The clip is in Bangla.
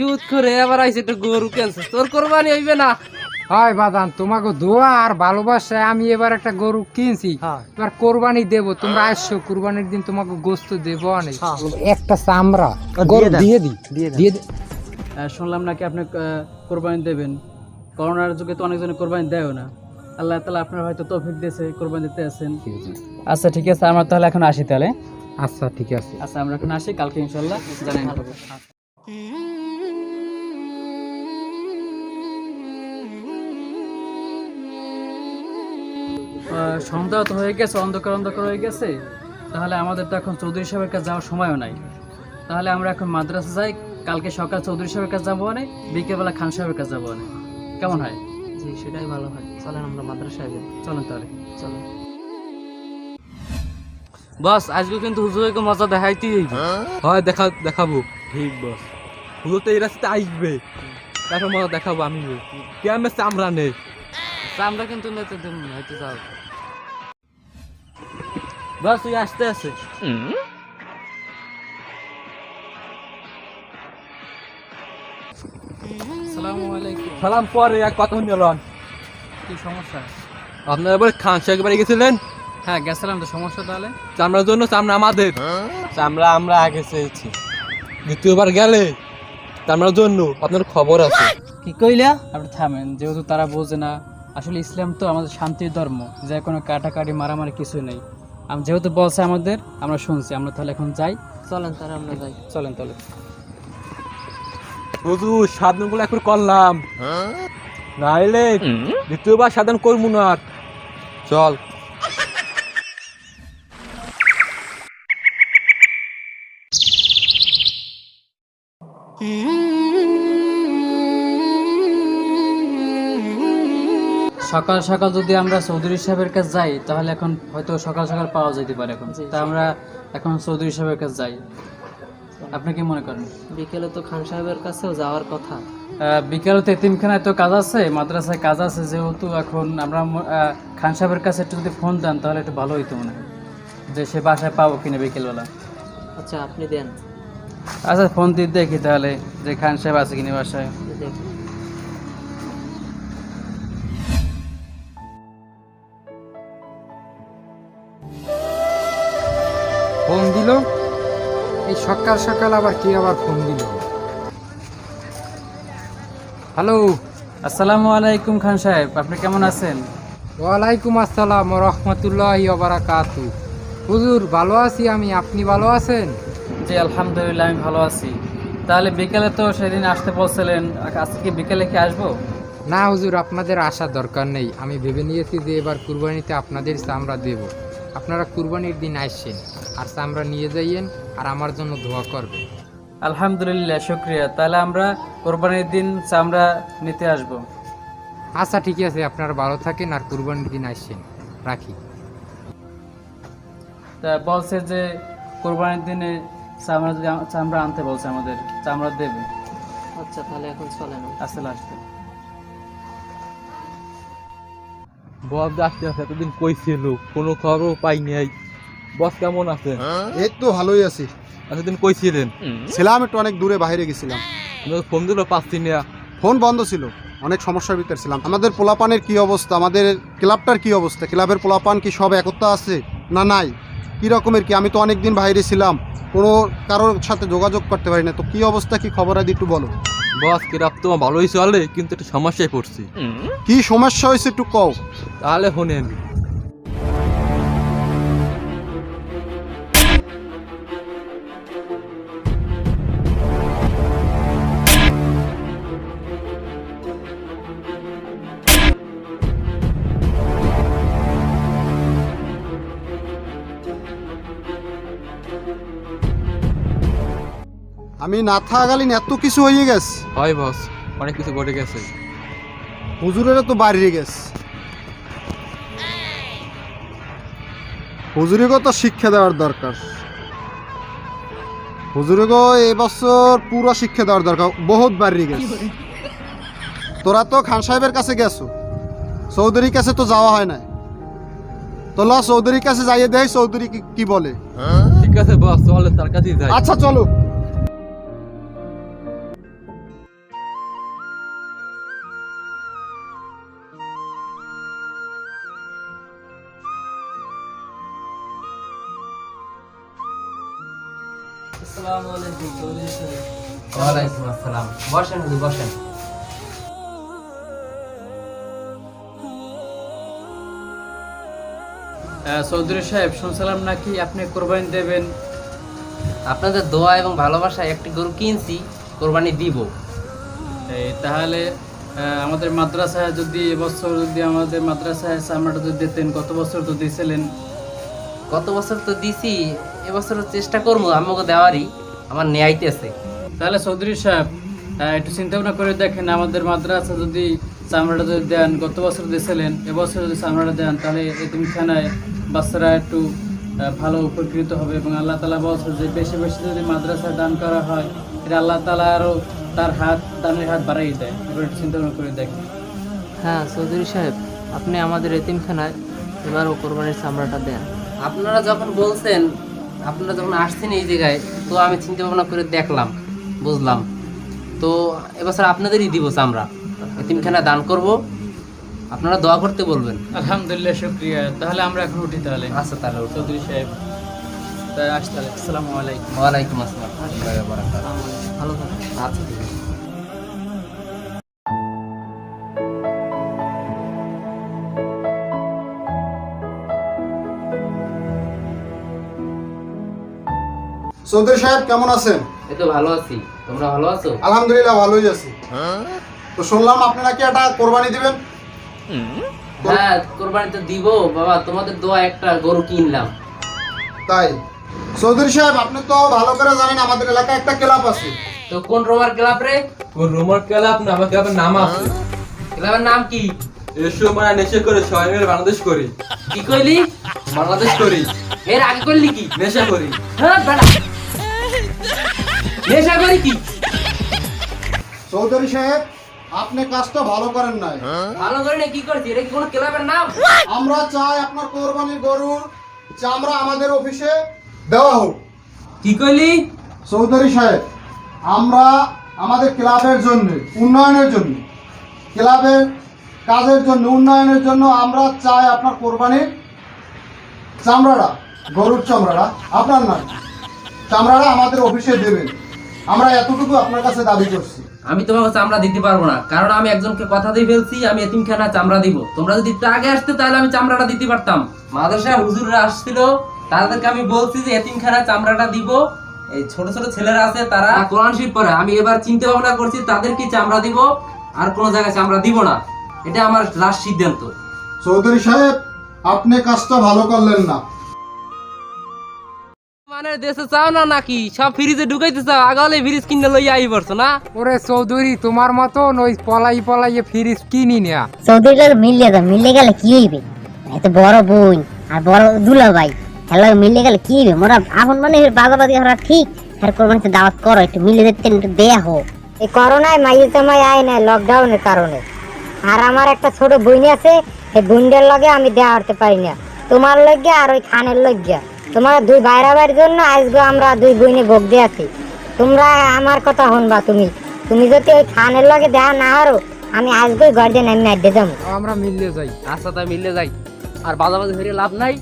ইউথ করে এবার আইছে একটা গরু কেনছে। তোর কোরবানি হইবে না? হয় বাদান তোমাকে দোয়া আর ভালোবাসায় আমি এবার একটা গরু কিনছি। এবার কোরবানি দেব তোমরা আসছো কোরবানির দিন তোমাকে গোস্ত দেবো অনেক হ্যাঁ। একটা চামড়া গরু দিয়ে দি দিয়ে দি। শুনলাম নাকি আপনি কোরবানি দেবেন। করোনার যুগে তো অনেকজনে কোরবানি দেয় না। আল্লাহ তালা আপনার হয়তো তৌফিক দিয়েছে কোরবানি দিতে আছেন। আচ্ছা ঠিক আছে আমরা তাহলে এখন আসি তাহলে। আচ্ছা ঠিক আছে। আচ্ছা আমরা এখন আসি কালকে ইনশাল্লাহ জানাই। সন্ধ্যা তো হয়ে গেছে অন্ধকার অন্ধকার হয়ে গেছে। তাহলে আমাদের তো এখন চৌধুরী সাহেবের কাছে যাওয়ার সময়ও নাই। তাহলে আমরা এখন মাদ্রাসা যাই কালকে সকাল চৌধুরী সাহেবের কাছে যাব অনেক বিকেলবেলা খান সাহেবের কাছে যাব অনেক কেমন হয়? জি সেটাই ভালো হয়। চলেন আমরা মাদ্রাসায় যাই। চলেন তাহলে। চলো বস আজকে কিন্তু হুজুরকে মজা দেখাইতেই হয় দেখা দেখাবো। ঠিক বস। হুজুর তো এই রাস্তাতে আসবে। তারপর মজা দেখাবো আমি। কেমন চামড়া নেই। আমরা কিন্তু নিতে হয়তো যাও। বস তুই আসতে আছে সালাম পরে এক কথা নিলাম কি সমস্যা? আপনারা এবার খান শেখ বাড়ি গেছিলেন? হ্যাঁ গেছিলাম তো সমস্যা তাহলে? চামড়ার জন্য চামড়া আমাদের। চামড়া আমরা আগে চেয়েছি। দ্বিতীয়বার গেলে? চামড়ার জন্য আপনার খবর আছে। কি কইলা? আপনি থামেন যেহেতু তারা বোঝে না আসলে ইসলাম তো আমাদের শান্তির ধর্ম যে কোনো কাটাকাটি মারামারি কিছু নেই। আম যেহেতু বলছে আমাদের আমরা শুনছি আমরা তাহলে এখন যাই। চলেন তাহলে আমরা যাই। চলেন তাহলে। হুজুর সাধনগুলো একবার করলাম। নাইলে দ্বিতীয়বার সাধন করব না। চল। সকাল সকাল যদি আমরা চৌধুরী সাহেবের কাছে যাই তাহলে এখন হয়তো সকাল সকাল পাওয়া যেতে পারে এখন। তা আমরা এখন চৌধুরী সাহেবের কাছে যাই। আপনি কি মনে করেন? বিকেলে তো খান সাহেবের কাছেও যাওয়ার কথা। বিকেলে তো এতিমখানায় তো কাজ আছে মাদ্রাসায় কাজ আছে যেহেতু এখন আমরা খান সাহেবের কাছে একটু যদি ফোন দেন তাহলে একটু ভালো হইতো মনে হয়। যে সে বাসায় পাবো কিনা বিকেলবেলা। আচ্ছা আপনি দেন। আচ্ছা ফোন দিয়ে দেখি তাহলে যে খান সাহেব আছে কিনা বাসায়। দেখুন ফোন দিল। এই সকাল সকাল আবার কি আবার ফোন দিল? হ্যালো। আসসালামু আলাইকুম খান সাহেব আপনি কেমন আছেন? ওয়ালাইকুম আসসালাম রহমতুল্লাহ বারাকাতু। হুজুর ভালো আছি আমি আপনি ভালো আছেন? জি আলহামদুলিল্লাহ আমি ভালো আছি। তাহলে বিকেলে তো সেদিন আসতে বলছিলেন আজকে কি বিকেলে কি আসব? না হুজুর আপনাদের আসার দরকার নেই। আমি ভেবে নিয়েছি যে এবার কুরবানিতে আপনাদের চামড়া দেব। আপনারা কুরবানির দিন আসছেন আর চামড়া নিয়ে যাইয়েন আর আমার জন্য দোয়া করবেন। আলহামদুলিল্লাহ শুক্রিয়া। তাহলে আমরা কোরবানির দিন চামড়া নিতে আসব। আচ্ছা ঠিক আছে আপনারা ভালো থাকেন আর কুরবানির দিন আসছেন। রাখি। তা বলছে যে কোরবানির দিনে চামড়া চামড়া আনতে বলছে আমাদের চামড়া দেবে। আচ্ছা তাহলে এখন চলেন। আসলে আসতে। বস আসতে আসতে এতদিন কইছিল কোনো খবরও পাই নাই। বস কেমন আছে? এই তো ভালোই আছি। এতদিন কইছিলেন? ছিলাম একটু অনেক দূরে বাইরে গেছিলাম। ফোন দিল পাচ্ছি না ফোন বন্ধ ছিল অনেক সমস্যার ভিতরে ছিলাম। আমাদের পোলাপানের কি অবস্থা? আমাদের ক্লাবটার কি অবস্থা? ক্লাবের পোলাপান কি সব একতা আছে না নাই? কি রকমের কি? আমি তো অনেক দিন বাইরে ছিলাম কোনো কারোর সাথে যোগাযোগ করতে পারি না। তো কি অবস্থা কি খবর আদি একটু বলো। বস কিরাপ তোমার ভালোই চলে কিন্তু একটা সমস্যায় পড়ছি। কি সমস্যা হয়েছে একটু কও। তাহলে শোনেন আমি না থাকালীন এত কিছু হয়ে গেছে। হয় বস অনেক কিছু ঘটে গেছে। হুজুরেরও তো বাইরে গেছে। হুজুরিকেও তো শিক্ষা দেওয়ার দরকার। হুজুরিকেও এবছর পুরো শিক্ষা দেওয়ার দরকার। বহুত বাইরে গেছে। তোরা তো খান সাহেবের কাছে গেছো। চৌধুরীর কাছে তো যাওয়া হয় না তোলা চৌধুরীর কাছে যাইয়ে দেয় চৌধুরী কি- কি বলে। ঠিক আছে বস চলে তার কাছেই যাই। আচ্ছা চলো। আসসালামু আলাইকুম চৌধুরী সাহেব ওয়ালাইকুম আসসালাম। বসেন হুজুর, বসেন। চৌধুরী সাহেব শুনছিলাম নাকি আপনি কোরবানি দেবেন? আপনাদের দোয়া এবং ভালোবাসায় একটি গরু কিনছি কোরবানি দিব। এই তাহলে আমাদের মাদ্রাসায় যদি এবছর যদি আমাদের মাদ্রাসায় চামড়াটা যদি দিতেন গত বছর তো দিয়েছিলেন? গত বছর তো দিছি এবছর চেষ্টা করব আমাকে দেওয়ারই আমার নেয়াইতেছে তাহলে চৌধুরী সাহেব একটু চিন্তা ভাবনা করে দেখেন আমাদের মাদ্রাসা যদি চামড়াটা যদি দেন গত বছর দিয়েছিলেন এবছর যদি চামড়াটা দেন তাহলে এতিমখানায় বাচ্চারা একটু ভালো উপকৃত হবে এবং আল্লাহ তালা বলছে যে বেশি বেশি যদি মাদ্রাসায় দান করা হয় এটা আল্লাহ তালা আরও তার হাত দানের হাত বাড়াই দেয়। এবার একটু চিন্তা ভাবনা করে দেখেন। হ্যাঁ চৌধুরী সাহেব আপনি আমাদের এতিমখানায় এবারও কোরবানির চামড়াটা দেন। আপনারা যখন বলছেন আপনারা যখন আসছেন এই জায়গায় তো আমি চিন্তা ভাবনা করে দেখলাম বুঝলাম। তো এবছর আপনাদেরই দিব আমরা তিনখানা দান করব। আপনারা দোয়া করতে বলবেন। আলহামদুলিল্লাহ শুক্রিয়া। তাহলে আমরা এখন উঠি তাহলে। আচ্ছা তাহলে চৌধুরী সাহেব তাই আসতে তাহলে আসসালামু আলাইকুম। ওয়ালাইকুম আসসালাম। ভালো থাকুন আচ্ছা চৌধুরী সাহেব কেমন আছেন? এই তো ভালো আছি। তোমরা ভালো আছো? আলহামদুলিল্লাহ ভালোই আছি। তো শুনলাম আপনি নাকি একটা কোরবানি দিবেন? হ্যাঁ কোরবানি তো দিব। বাবা তোমাদের দোয়া একটা গরু কিনলাম। তাই? চৌধুরী সাহেব আপনি তো ভালো করে জানেন আমাদের এলাকায় একটা ক্লাব আছে। তো কোন রোমার ক্লাব রে? ওই রোমার ক্লাব না আমার ক্লাবের নাম আছে। ক্লাবের নাম কি? এসো মানে নেশা করে সবাই মিলে বাংলাদেশ করি। কি কইলি? বাংলাদেশ করি। এর আগে করলি কি? নেশা করি। হ্যাঁ বেটা। নেশা করি কি? চৌধুরী সাহেব আপনি কাজটা ভালো করেন নাই। ভালো করে না কি করছি? এটা কি কোনো ক্লাবের নাম? আমরা চাই আপনার কোরবানির গরুর চামড়া আমাদের অফিসে দেওয়া হোক। কি কইলি? চৌধুরী সাহেব আমরা আমাদের ক্লাবের জন্য উন্নয়নের জন্য ক্লাবের কাজের জন্য উন্নয়নের জন্য আমরা চাই আপনার কোরবানির চামড়াটা গরুর চামড়াটা। আপনার না চামড়াটা আমাদের অফিসে দেবেন। আমরা এতটুকু আপনার কাছে দাবি করছি। আমি তোমাকে চামড়া দিতে পারব না কারণ আমি একজনকে কথা দিয়ে ফেলছি আমি এতিমখানা চামড়া দিব। তোমরা যদি একটু আগে আসতে তাহলে আমি চামড়াটা দিতে পারতাম। মাদ্রাসা হুজুররা আসছিল তাদেরকে আমি বলছি যে এতিমখানা চামড়াটা দিব। এই ছোট ছোট ছেলেরা আছে তারা কোরআন শরীফ পড়ে। আমি এবার চিন্তা ভাবনা করছি তাদেরকে চামড়া দিব? আর কোনো জায়গায় চামড়া দিব না। এটা আমার লাস্ট সিদ্ধান্ত। চৌধুরী সাহেব আপনি কাজটা ভালো করলেন না। মানে দেশে চাও না নাকি? সব ফ্রিজে ঢুকাইতে চাও আগালে ফ্রিজ কিনে লইয়া আই পড়ছো না? ওরে চৌধুরী তোমার মতন ওই পলাই পলাইয়ে ফিরিস কিনি না। মিলিয়ে দাও মিলে গেলে কি হইবে? এত বড় বোন আর বড় দুলা ভাই হ্যালো মিলে গেলে কি হইবে? মোরা এখন মানে বাজাবাদি হরা ঠিক। আর কোরবানিতে দাওয়াত করো একটু মিলে একটু দেয়া হোক। এই করোনায় মাইয়ে জামাই আয় না লকডাউনের কারণে। আর আমার একটা ছোট বোন আছে সেই বোনটার লগে আমি দেওয়া হতে পারি না। তোমার লজ্ঞা আর ওই খানের লজ্ঞা তোমার দুই বাইরাবার জন্য আজকে আমরা দুই বইনে ভোগ দিয়ে আছি। তোমরা আমার কথা শুনবা তুমি। তুমি যদি ওই খানের লগে দেওয়া না হারো, আমি আজকে গার্জেন আমি আড্ডে যাব। আমরা মিললে যাই। রাস্তাটা মিললে যাই। আর বাজাবাজি হয়ে লাভ নাই।